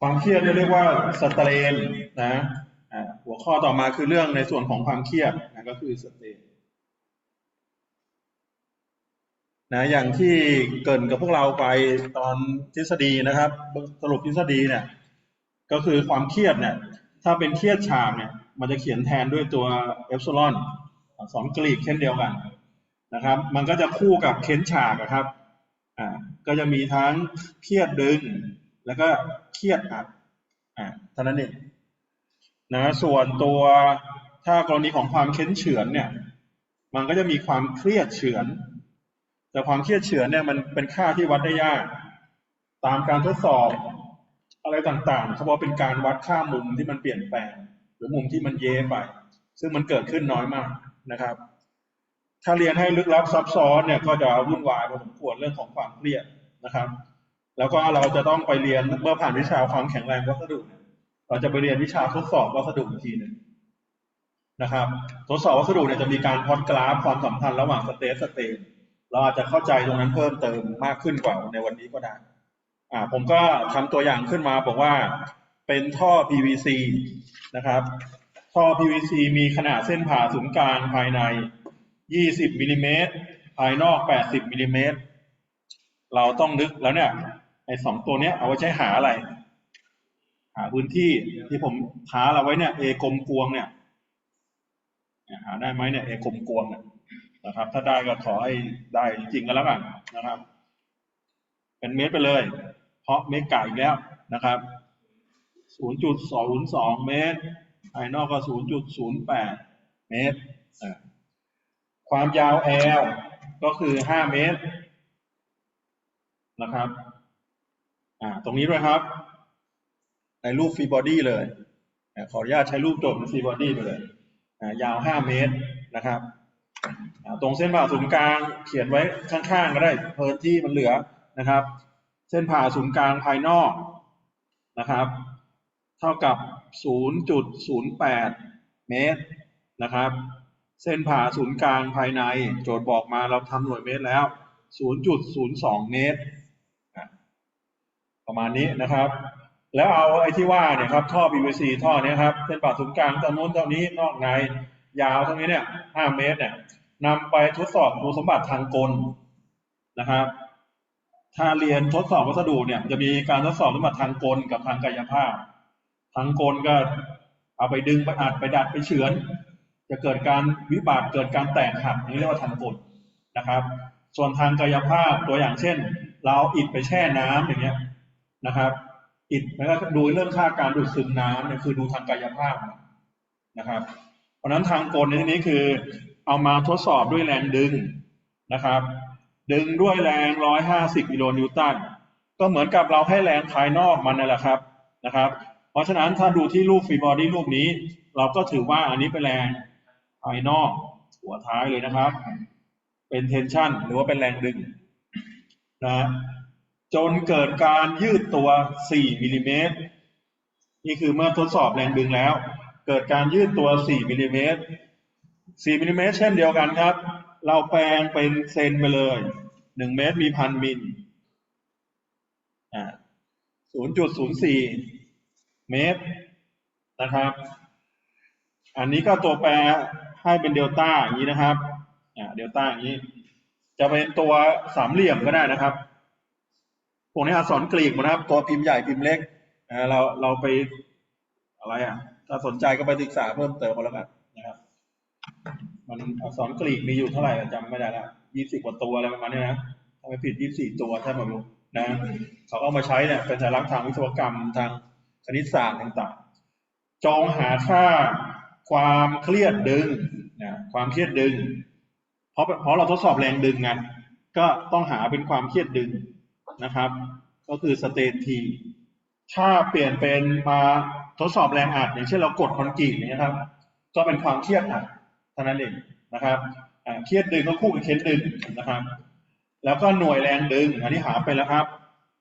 ความเครียดเรียกว่าสเตรนนะหัวข้อต่อมาคือเรื่องในส่วนของความเครียดนะก็คือสเตรนนะอย่างที่เกินกับพวกเราไปตอนทฤษฎีนะครับ สรุปทฤษฎีเนี่ย ก็คือความเครียดเนี่ย ถ้าเป็นเครียดฉากเนี่ย มันจะเขียนแทนด้วยตัวเอฟซลอนสองกรีกเช่นเดียวกันนะครับ มันก็จะคู่กับเค้นฉากนะครับอ่าก็จะมีทั้งเครียดดึง แล้วก็เครียดอัดอ่าเท่านั้นเองนะส่วนตัวถ้ากรณีของความเค้นเฉือนเนี่ย มันก็จะมีความเครียดเฉือน แต่ความเครียดเฉือนเนี่ยมันเป็นค่าที่วัดได้ยาก ตามการทดสอบอะไรต่างๆเฉพาะเป็นการวัดค่ามุมที่มันเปลี่ยนแปลง หรือมุมที่มันเย้ไป ซึ่งมันเกิดขึ้นน้อยมากนะครับ ถ้าเรียนให้ลึกลับซับซ้อนเนี่ยก็จะวุ่นวายพอสมควรเรื่องของความเครียดนะครับ แล้วก็เราจะต้องไปเรียนเมื่อผ่านวิชาความแข็งแรงวัสดุเนี่ยเราจะไปเรียนวิชาทดสอบวัสดุอีกทีหนึ่งนะครับ ทดสอบวัสดุเนี่ยจะมีการพอดกราฟความสัมพันธ์ระหว่างสเตทสเตทเราอาจจะเข้าใจตรงนั้นเพิ่มเติมมากขึ้นกว่าในวันนี้ก็ได้ อ่า ผมก็ทำตัวอย่างขึ้นมาบอกว่าเป็นท่อ PVC นะครับ ท่อ PVC มีขนาดเส้นผ่าศูนย์กลางภายใน 20มิลลิเมตรภายนอก 80มิลลิเมตรเราต้องนึกแล้วเนี่ย อ้สองตัวเนี้ยเอาไว้ใช้หาอะไร หาพื้นที่ที่ผมท้าเราไว้เนี่ย A กลมกวงเนี่ยหาได้ไหมเนี่ย A กลมกวงเนี่ยนะครับ ถ้าได้ก็ขอให้ได้จริงกันแล้วกันนะครับ เป็นเมตรไปเลย เพราะเมตรกะอีกแล้วนะครับ 0.02 เมตรภายนอกก็ 0.08 เมตร ความยาว L ก็คือ 5 เมตรนะครับ อ่าตรงนี้ด้วยครับ ในรูปฟรีบอดี้เลยขออนุญาตใช้รูปโจทย์เป็นฟรีบอดี้ไปเลยอ่ายาว 5 เมตรนะครับตรงเส้นผ่าศูนย์กลางเขียนไว้ข้างๆ ก็ได้เพิ่มที่มันเหลือนะครับ เส้นผ่าศูนย์กลางภายนอกนะครับ เท่ากับ 0.08 เมตรนะครับ เส้นผ่าศูนย์กลางภายใน โจทย์บอกมาเราทำหน่วยเมตรแล้ว 0.02 เมตร ประมาณนี้นะครับ แล้วเอาไอ้ที่ว่าเนี่ยครับท่อ PVC ท่อนี้ครับเส้นผ่าศูนย์กลางตรงนู้นตรงนี้นอกในยาวตรงนี้เนี่ย5เมตรเนี่ยนำไปทดสอบคุณสมบัติทางกลนะครับ ถ้าเรียนทดสอบวัสดุเนี่ยจะมีการทดสอบสมบัติทางกลกับทางกายภาพ ทางกลก็เอาไปดึงไปอัดไปดัดไปเฉือน จะเกิดการวิบัติเกิดการแตกหักนี่เรียกว่าทางกลนะครับ ส่วนทางกายภาพตัวอย่างเช่น เราอิฐไปแช่น้ำอย่างเงี้ย นะครับอิฐแล้วก็ดูเรื่องค่าการดูดซึมน้ำเนี่ยคือดูทางกายภาพนะครับ เพราะนั้นทางกลในที่นี้คือ เอามาทดสอบด้วยแรงดึงนะครับ ดึงด้วยแรง 150กิโลนิวตันก็เหมือนกับเราให้แรงภายนอกมันนั่นแหละครับนะครับ เพราะฉะนั้นถ้าดูที่รูปฟรีบอดี้รูปนี้ เราก็ถือว่าอันนี้เป็นแรงภายนอก หัวท้ายเลยนะครับ เป็นเทนชันหรือว่าเป็นแรงดึงนะ จนเกิดการยืดตัว 4มิลลิเมตรนี่คือเมื่อทดสอบแรงดึงแล้ว เกิดการยืดตัว 4มิลลิเมตร4มิลลิเมตรเช่นเดียวกันครับ เราแปลงเป็นเซนไปเลย 1 เมตรมีพันมิลอ่า0.04 เมตรนะครับ อันนี้ก็ตัวแปรให้เป็นเดลต้าอย่างนี้นะครับ อ่า เดลต้าอย่างนี้ จะเป็นตัวสามเหลี่ยมก็ได้นะครับ พวกนี้อักษรกรีกหมดนะครับ ตัวพิมพ์ใหญ่พิมพ์เล็กเราเราไปอะไรอะ ถ้าสนใจก็ไปศึกษาเพิ่มเติมกันแล้วกันนะครับ มันอักษรกรีกมีอยู่เท่าไหร่จำไม่ได้ละยี่สิบกว่าตัวอะไรประมาณนี้นะถ้าไม่ผิดยี่สี่ตัวใช่ไหมลูกนะเขาเอามาใช้เนี่ยเป็นสัญลักษณ์ทางวิศวกรรมทางคณิตศาสตร์ต่างๆ จองหาค่าความเครียดดึงนะความเครียดดึง เพราะเพราะเราทดสอบแรงดึงไงก็ต้องหาเป็นความเครียดดึง นะครับ ก็คือสเตนทีถ้าเปลี่ยนเป็นมาทดสอบแรงอัดอย่างเช่นเรากดคอนกรีตนะครับ ก็เป็นความเครียดอัดเท่านั้นเองนะครับเครียดดึงก็คู่กับเครียดดึงนะครับ แล้วก็หน่วยแรงดึงอันนี้หาไปแล้วครับ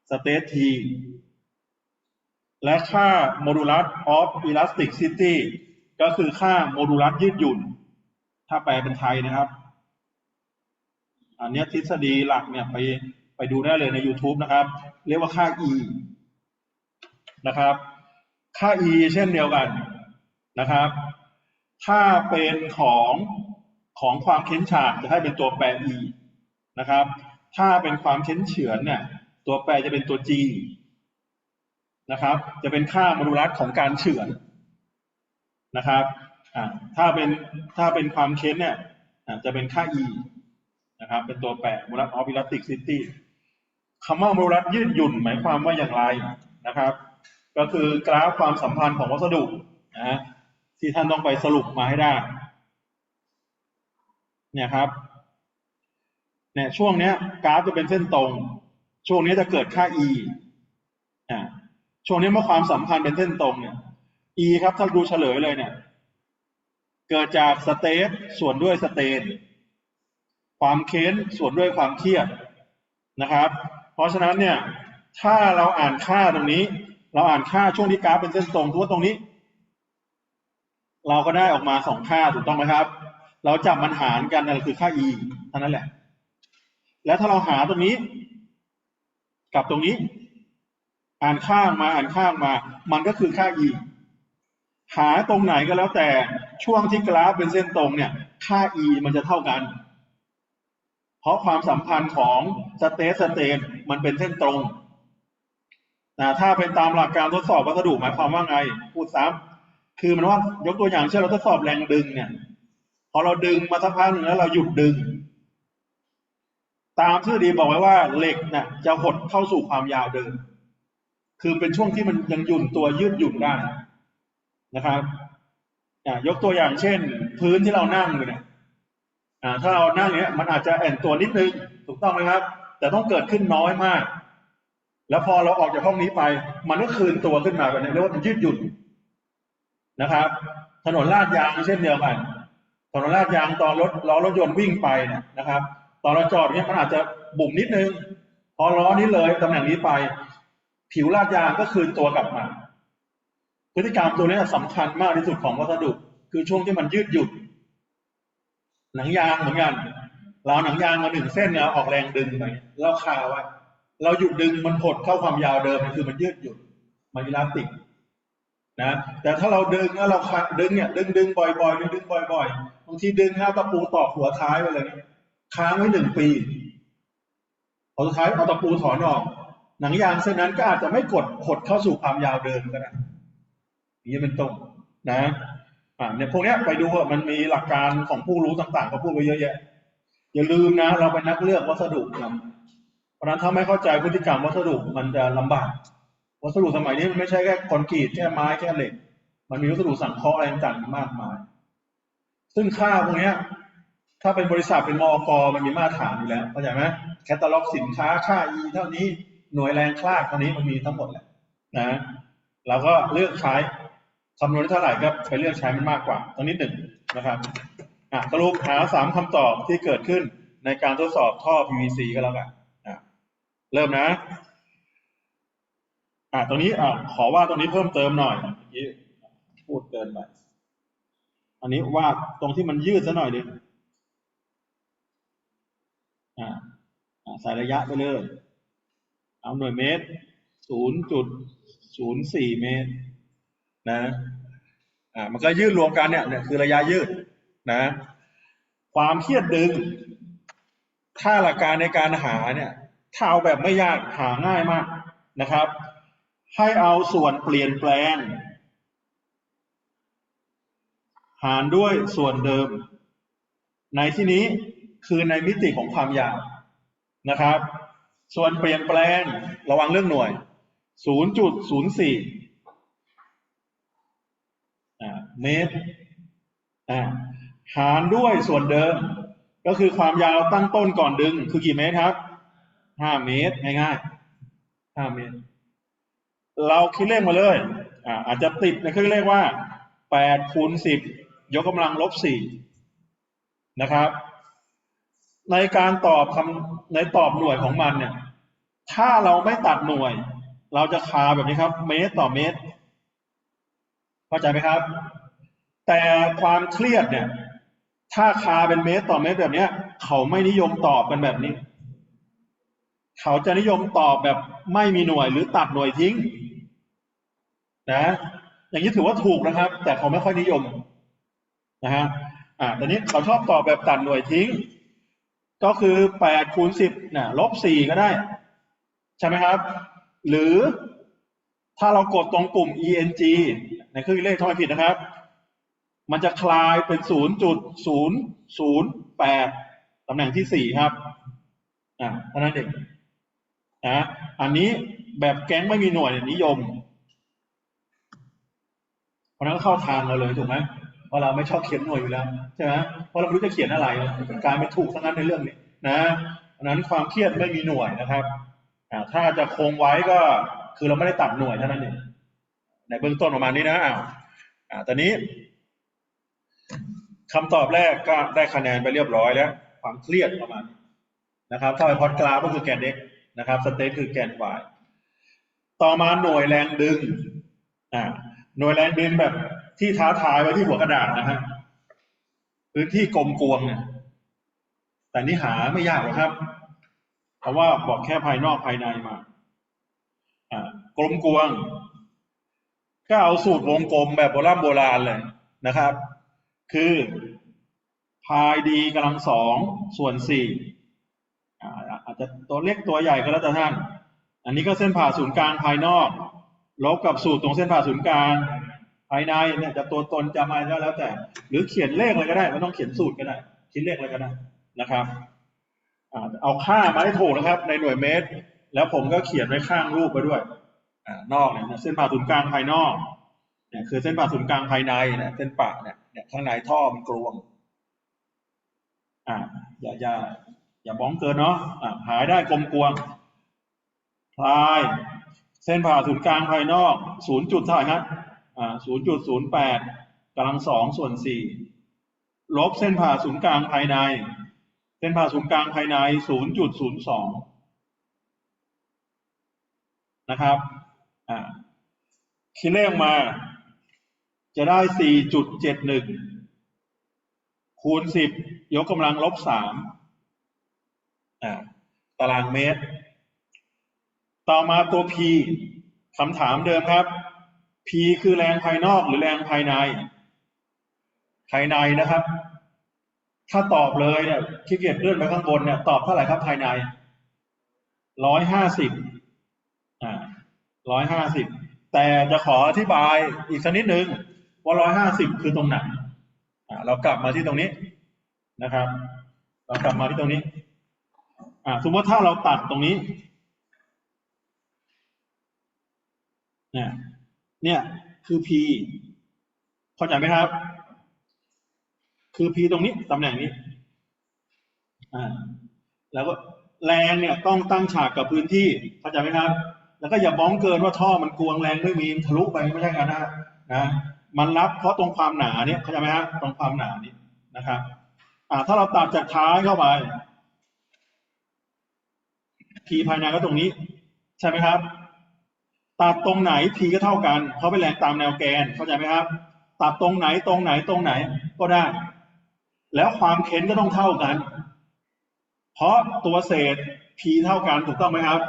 สเตททีและค่าโมดูลัสออฟอิลาสติกซิตี้ก็คือค่าโมดูลัสยืดหยุ่น ถ้าแปลเป็นไทยนะครับ อันนี้ทฤษฎีหลักเนี่ยไป ไปดูได้เลยใน YouTube นะครับ เรียกว่าค่า E นะครับ ค่า e เช่นเดียวกันนะครับ ถ้าเป็นของของความเค้นฉากจะให้เป็นตัวแปร e นะครับ ถ้าเป็นความเค้นเฉือนเนี่ยตัวแปรจะเป็นตัว g นะครับ จะเป็นค่าโมดูลัสของการเฉือนนะครับถ้าเป็นถ้าเป็นความเค้นเนี่ยจะเป็นค่า e นะครับ เป็นตัวแปรโมดูลัสออฟอิลัติกซิตี้ คำว่าโมดูลัสยืดหยุ่นหมายความว่าอย่างไรนะครับ ก็คือกราฟความสัมพันธ์ของวัสดุนะที่ท่านต้องไปสรุปมาให้ได้ เนี่ยครับ เนี่ยช่วงเนี้ย กราฟจะเป็นเส้นตรง ช่วงนี้จะเกิดค่า e อ่าช่วงนี้เมื่อความสัมพันธ์เป็นเส้นตรงเนี่ย e ครับถ้าดูเฉลยเลยเนี่ย เกิดจากสเตทส่วนด้วยสเตนความเค้นส่วนด้วยความเครียดนะครับ ราะฉะนั้นเนี่ยถ้าเราอ่านค่าตรงนี้ เราอ่านค่าช่วงที่กราฟเป็นเส้นตรงทั่วตรงนี้ เราก็ได้ออกมาสองค่าถูกต้องไหมครับ เราจับมันหารกันนั่นคือค่า e เท่านั้นแหละ แล้วถ้าเราหาตรงนี้ กับตรงนี้ อ่านข้างมาอ่านข้างมา มันก็คือค่า e หาตรงไหนก็แล้วแต่ช่วงที่กราฟเป็นเส้นตรงเนี่ย ค่า e มันจะเท่ากัน เพราะความสัมพันธ์ของสเตทสเตน มันเป็นเส้นตรงนะถ้าเป็นตามหลักการทดสอบวัสดุหมายความว่าไง พูดซ้ำคือมันว่ายกตัวอย่างเช่นเราทดสอบแรงดึงเนี่ย พอเราดึงมาสักพักหนึ่งแล้วเราหยุดดึง ตามทฤษฎีบอกไว้ว่าเหล็กเนี่ยจะหดเข้าสู่ความยาวเดิม คือเป็นช่วงที่มันยังหยุ่นตัวยืดหยุ่นได้นะครับยกตัวอย่างเช่น พื้นที่เรานั่งอยู่เนี่ยถ้าเรานั่งเนี้ยมันอาจจะแอนตัวนิดนึงถูกต้องไหมครับ แต่ต้องเกิดขึ้นน้อยมาก แล้วพอเราออกจากห้องนี้ไป มันก็คืนตัวขึ้นมาแบบนี้เรียกว่ามันยืดหยุ่นนะครับ ถนนลาดยางเช่นเดียวกัน ถนนลาดยางตอนรถล้อรถยนต์วิ่งไปเนี่ยนะครับ ตอนเราจอดเนี่ยมันอาจจะบุ่มนิดนึง พอล้อนี้เลยตำแหน่งนี้ไป ผิวลาดยางก็คืนตัวกลับมา พฤติกรรมตัวนี้สำคัญมากที่สุดของวัสดุ คือช่วงที่มันยืดหยุ่นหนังยางเหมือนกัน เราหนังยางมาหนึ่งเส้นเนี่ยออกแรงดึงไปเราคาไว้เราหยุดดึงมันหดเข้าความยาวเดิมคือมันยืดหยุ่นมันอิลาสติกนะแต่ถ้าเราดึงแล้วเราดึงเนี่ยดึงดึงบ่อยๆดึงดึงบ่อยๆบางทีดึงเอาตะปูตอกหัวท้ายไปเลยค้างไว้หนึ่งปีพอสุดท้ายเอาตะปูถอนออกหนังยางเส้นนั้นก็อาจจะไม่กดหดเข้าสู่ความยาวเดิมก็ได้นี่เป็นตรงนะอ่าเนี่ยพวกเนี้ยไปดูว่ามันมีหลักการของผู้รู้ต่างๆเขาพูดไว้เยอะแยะ อย่าลืมนะ เราเป็นนักเลือกวัสดุนะเพราะนั้นถ้าไม่เข้าใจพฤติกรรมวัสดุมันจะลำบาก วัสดุสมัยนี้มันไม่ใช่แค่คอนกรีตแค่ไม้แค่เหล็ก มันมีวัสดุสังเคราะห์อะไรต่างๆมากมาย ซึ่งค่าพวกนี้ถ้าเป็นบริษัทเป็นมอกมันมีมาตรฐานอยู่แล้วเข้าใจไหมแคตตาล็อกสินค้าค่า E เท่านี้หน่วยแรงคลาดเท่านี้มันมีทั้งหมดแหละนะเราก็เลือกใช้คำนวณเท่าไหร่ก็ไปเลือกใช้มันมากกว่าตรงนี้หนึ่งนะครับ สรุปหาสามคำตอบที่เกิดขึ้นในการทดสอบท่อ PVC ก็แล้วกันอะเริ่มนะ อะตรงนี้อะขอว่าตรงนี้เพิ่มเติมหน่อยเมื่อกี้พูดเกินไปอันนี้ว่าตรงที่มันยืดซะหน่อยดิอ่าใส่ระยะไปเลย เอาหน่วยเมตรศูนย์จุดศูนย์สี่เมตร นะ อ่า มันก็ยืดรวมกันเนี่ยเนี่ยคือระยะยืด นะความเครียดดึง ถ้าหลักการในการหาเนี่ยถ้าเอาแบบไม่ยากหาง่ายมากนะครับ ให้เอาส่วนเปลี่ยนแปลง หารด้วยส่วนเดิม ในที่นี้คือในมิติของความยาวนะครับ ส่วนเปลี่ยนแปลงระวังเรื่องหน่วย 0.04เมตร หารด้วยส่วนเดิม ก็คือความยาวตั้งต้นก่อนดึง คือกี่เมตรครับ5เมตรง่ายๆ5เมตร เราคิดเลขมาเลยอ่าอาจจะติดในเครื่องเลขว่า8คูณ10ยกกำลังลบ4นะครับ ในการตอบคำในตอบหน่วยของมันเนี่ย ถ้าเราไม่ตัดหน่วย เราจะคาแบบนี้ครับ เมตรต่อเมตร เข้าใจไหมครับ แต่ความเครียดเนี่ย ถ้าคาเป็นเมตรต่อเมตรแบบเนี้ย เขาไม่นิยมตอบกันแบบนี้ เขาจะนิยมตอบแบบไม่มีหน่วยหรือตัดหน่วยทิ้ง นะ อย่างนี้ถือว่าถูกนะครับ แต่เขาไม่ค่อยนิยมนะฮะอ่าตอนนี้เขาชอบตอบแบบตัดหน่วยทิ้ง ก็คือแปดคูณสิบนะลบสี่ก็ได้ ใช่ไหมครับ หรือถ้าเรากดตรงปุ่ม eng ในเครื่องเลขทำไมผิดนะครับ มันจะคลายเป็นศูนย์จุดศูนย์ศูนย์แปดตำแหน่งที่สี่ครับอ่าเท่านั้นเองนะอันนี้แบบแก๊งไม่มีหน่วยนิยม เพราะนั้นก็เข้าทางเราเลยถูกไหมเพราะเราไม่ชอบเขียนหน่วยอยู่แล้วใช่ไหมเพราะเราไม่รู้จะเขียนอะไรกลายเป็นถูกทั้งนั้นในเรื่องนี้นะเพราะนั้นความเครียดไม่มีหน่วยนะครับอ่าถ้าจะคงไว้ก็คือเราไม่ได้ตัดหน่วยเท่านั้นเองในเบื้องต้นประมาณนี้นะอ้าวอ่าตอนนี้ คำตอบแรกก็ได้คะแนนไปเรียบร้อยแล้ว ความเครียดประมาณนะครับ ถ้าไปพอดกราฟก็คือแกน x นะครับสเตทคือแกน y ต่อมาหน่วยแรงดึงอ่าหน่วยแรงดึงแบบที่ท้าทายไว้ที่หัวกระดาษนะฮะพื้นที่กลมกวงเนี่ยแต่นี่หาไม่ยากหรอกครับ เพราะว่าบอกแค่ภายนอกภายในมาอ่ากลมกวง ก็เอาสูตรวงกลมแบบโบราณโบราณเลยนะครับ คือพายดีกำลังสองส่วนสี่อาจจะตัวเล็กตัวใหญ่ก็แล้วแต่ท่าน อันนี้ก็เส้นผ่าศูนย์กลางภายนอกลบกับสูตรตรงเส้นผ่าศูนย์กลางภายในเนี่ยจะตัวตนจะมาแล้วแต่ หรือเขียนเลขอะไรก็ได้ไม่ต้องเขียนสูตรก็ได้คิดเลขอะไรก็ได้นะครับเอาค่ามาให้ถูกนะครับ ในหน่วยเมตร แล้วผมก็เขียนไว้ข้างรูปไปด้วยอนอกเนี่ยเส้นผ่าศูนย์กลางภายนอก เนี่ยคือเส้นผ่าศูนย์กลางภายในนี่ยเส้นปะเนี่ยเนี่ยข้างในท่อมันกลวง อ่า อย่าอย่าอย่าบ้องเกินเนาะอ่าหายได้กลมกลวงพลาย เส้นผ่าศูนย์กลางภายนอกศูนย์จุดเท่าไหร่ครับอ่าศูนย์จุดศูนย์แปดกำลังสองส่วนสี่ลบเส้นผ่าศูนย์กลางภายใน เส้นผ่าศูนย์กลางภายในศูนย์จุดศูนย์สองนะครับ อ่าคิดเลขมา จะได้สี่จุดเจ็ดหนึ่งคูณสิบยกกำลังลบสามตารางเมตร ต่อมาตัว P คำถามเดิมครับ P คือแรงภายนอกหรือแรงภายใน ภายในนะครับ ถ้าตอบเลยเนี่ยขี้เกียจเลื่อนไปข้างบนเนี่ยตอบเท่าไหร่ครับภายในร้อยห้าสิบอ่าร้อยห้าสิบแต่จะขออธิบายอีกสักนิดนึง ว่าร้อยห้าสิบคือตรงไหนอ่าเรากลับมาที่ตรงนี้นะครับ เรากลับมาที่ตรงนี้อ่าสมมติถ้าเราตัดตรงนี้เนี่ยเนี่ยคือ P เข้าใจไหมครับ คือ P ตรงนี้ตำแหน่งนี้อ่าแล้วก็แรงเนี่ยต้องตั้งฉากกับพื้นที่เข้าใจไหมครับ แล้วก็อย่าบ้องเกินว่าท่อมันกวงแรงไม่มีทะลุไปไม่ใช่กันนะนะ มันรับเพราะตรงความหนาเนี่ยเข้าใจไหมครับตรงความหนานี้นะครับอ่าถ้าเราตัดจากท้ายเข้าไป P ภายในก็ตรงนี้ ใช่ไหมครับ ตัดตรงไหน P ก็เท่ากัน เพราะเป็นแรงตามแนวแกนเข้าใจไหมครับ ตัดตรงไหนตรงไหนตรงไหนก็ได้ แล้วความเค้นก็ต้องเท่ากัน เพราะตัวเศษ P เท่ากันถูกต้องไหมครับ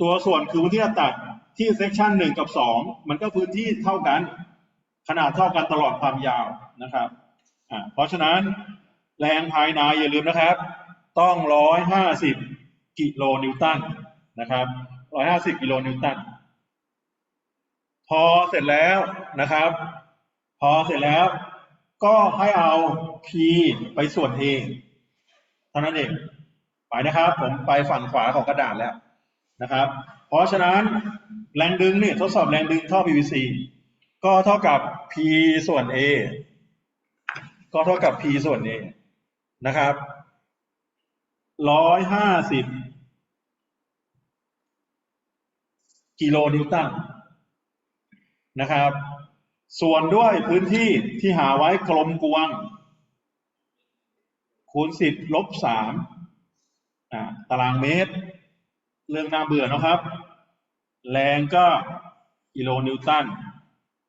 ตัวส่วนคือพื้นที่ตัดที่เซกชันหนึ่งกับสองมันก็พื้นที่เท่ากัน ขนาดเท่ากันตลอดความยาวนะครับอ่าเพราะฉะนั้นแรงภายในอย่าลืมนะครับ ต้องร้อยห้าสิบกิโลนิวตันนะครับร้อยห้าสิบกิโลนิวตัน พอเสร็จแล้วนะครับ พอเสร็จแล้วก็ให้เอา P ไปส่วน A เท่านั้นเองไปนะครับ ผมไปฝั่งขวาของกระดาษแล้วนะครับ เพราะฉะนั้นแรงดึงเนี่ยทดสอบแรงดึงท่อ PVC ก็เท่ากับ P ส่วน A ก็เท่ากับ P ส่วน A นะครับร้อยห้าสิบกิโลนิวตันนะครับ ส่วนด้วยพื้นที่ที่หาไว้กลมกวง คูณสิบลบสามตารางเมตร เรื่องน่าเบื่อนะครับ แรงก็กิโลนิวตัน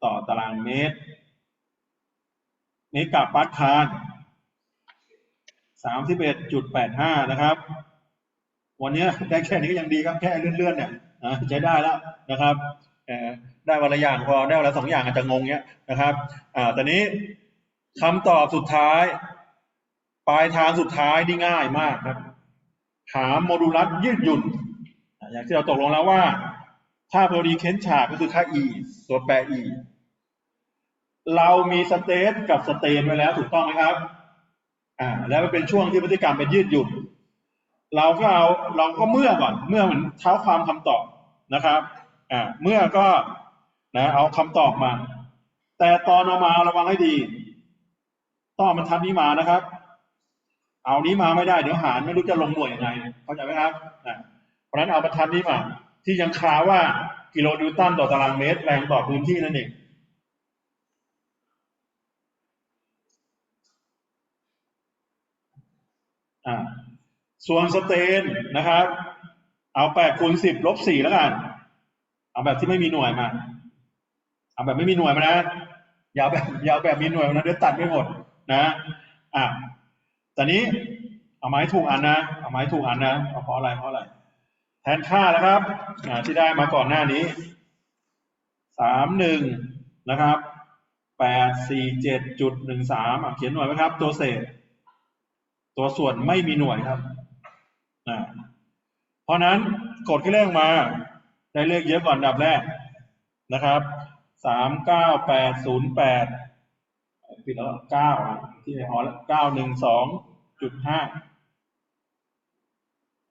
ต่อตารางเมตรเมกะปัสคานสามสิบเอ็ดจุดแปดห้านะครับ วันนี้ได้แค่นี้ก็ยังดีครับแค่เลื่อนๆเนี่ยใช้ได้แล้วนะครับได้วันละอย่างพอได้วันละสองอย่างอาจจะงงเนี้ยนะครับอ่าตอนนี้คำตอบสุดท้าย ปลายทางสุดท้ายนี่ง่ายมากครับ หาโมดูลัสยืดหยุ่นอย่างที่เราตกลงแล้วว่า ถ้าพอดีเค้นฉากก็คือค่า e ตัวแปร e เรามีสเตทกับสเตนไว้แล้วถูกต้องไหมครับ อ่า แล้วมันเป็นช่วงที่พฤติกรรมเป็นยืดหยุ่น เราก็เอาเราก็เมื่อก่อน เมื่อเหมือนเท้าความคำตอบนะครับ อ่า เมื่อก็นะเอาคำตอบมา แต่ตอนเอามาระวังให้ดี ต้องเอาบรรทัดนี้มานะครับ เอานี้มาไม่ได้เดี๋ยวหารไม่รู้จะลงหน่วยยังไงเข้าใจไหมครับ อ่า เพราะฉะนั้นเอาบรรทัดนี้มา ที่ยังคาว่ากิโลนิวตันต่อตารางเมตร แรงต่อพื้นที่นั่นเองอ่าส่วนสเตนนะครับ เอาแปดคูณสิบลบสี่แล้วกัน เอาแบบที่ไม่มีหน่วยมา เอาแบบไม่มีหน่วยมานะอย่าเอาแบบอย่าเอาแบบมีหน่วยนะเดี๋ยวตัดไม่หมดนะอะตอนนี้เอาไม้ถูกอันนะ เอาไม้ถูกอันนะเอาเพราะอะไรเพราะอะไร แทนค่าแล้วครับที่ได้มาก่อนหน้านี้สามหนึ่งนะครับแปดสี่เจ็ดจุดหนึ่งสามเขียนหน่วยไหมครับ ตัวเศษ ตัวส่วนไม่มีหน่วยครับอ่าเพราะนั้นกดที่เลขมา ได้เลขเยอะก่อนอันดับแรกนะครับสามเก้าแปดศูนย์แปดปิดแล้วเก้าที่หอเก้าหนึ่งสองจุดห้า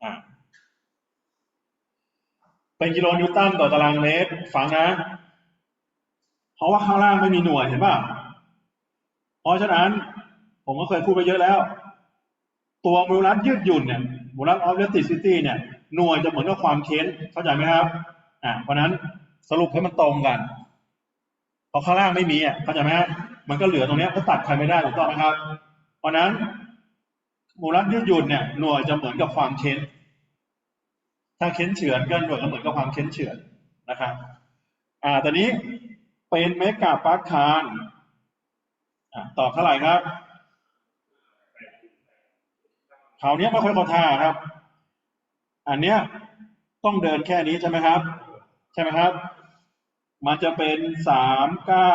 อ่า เป็นกิโลนิวตันต่อตารางเมตร ฟังนะ เพราะว่าข้างล่างไม่มีหน่วยเห็นป่ะ เพราะฉะนั้น ผมก็เคยพูดไปเยอะแล้ว ตัวมูลรัฐยืดหยุ่นเนี่ยมูลรัฐออฟเลติซิตี้เนี่ย หน่วยจะเหมือนกับความเค้น เข้าใจไหมครับ อ่า เพราะนั้นสรุปให้มันตรงกันเพราะข้างล่างไม่มีอะเข้าใจไหมฮะมันก็เหลือตรงนี้ก็ตัดใครไม่ได้ถูกต้องไหมครับ เพราะนั้นมูลรัฐยืดหยุ่นเนี่ยหน่วยจะเหมือนกับความเค้น ถ้าเค้นเฉือนก็หน่วยก็เหมือนกับความเค้นเฉือนนะครับอ่าตอนนี้เป็นเมกะปาร์คานอ่าตอบเท่าไหร่ครับคราวนี้ไม่ค่อยเข้าท่าครับ อันเนี้ยต้องเดินแค่นี้ใช่ไหมครับ ใช่ไหมครับ มันจะเป็นสามเก้า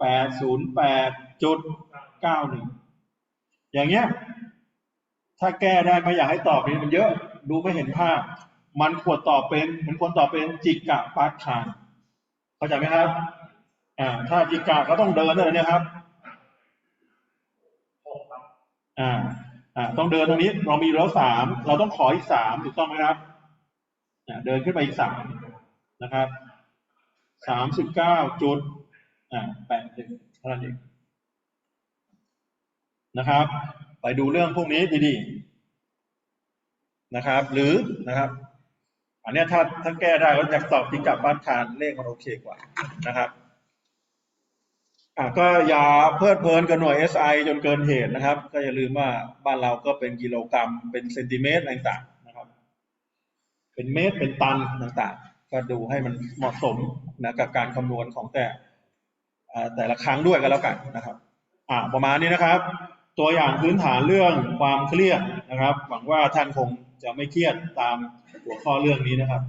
แปดศูนย์แปดจุดเก้าหนึ่งอย่างเงี้ย ถ้าแก้ได้ไม่อยากให้ตอบนี่มันเยอะ ดูไม่เห็นภาพ มันควรตอบเป็นมันควรตอบเป็นจิกะปาคานเข้าใจไหมครับอ่าถ้าจิกะก็ต้องเดินเลยนะครับอ่าอ่าต้องเดินตรงนี้เรามีแล้วสามเราต้องขออีกสามถูกต้องไหมครับอ่าเดินขึ้นไปอีกสามนะครับสามสิบเก้าจุดอ่าแปดหนึ่งเท่านั้นเองนะครับ ไปดูเรื่องพวกนี้ดีๆ นะครับ หรือนะครับ อันนี้ถ้าถ้าแก้ได้ก็จะตอบจิกะบ้านคานเลขมันโอเคกว่านะครับอะก็อย่าเพลิดเพลินกับหน่วย SI จนเกินเหตุนะครับ ก็อย่าลืมว่าบ้านเราก็เป็นกิโลกรัม เป็นเซนติเมตรต่างๆนะครับ เป็นเมตรเป็นตันต่างๆ ก็ดูให้มันเหมาะสมนะกับการคำนวณของแต่แต่ละครั้งด้วยกันแล้วกันนะครับอ่าประมาณนี้นะครับ ตัวอย่างพื้นฐานเรื่องความเครียดนะครับ หวังว่าท่านคง จะไม่เครียดตามหัวข้อเรื่องนี้นะครับ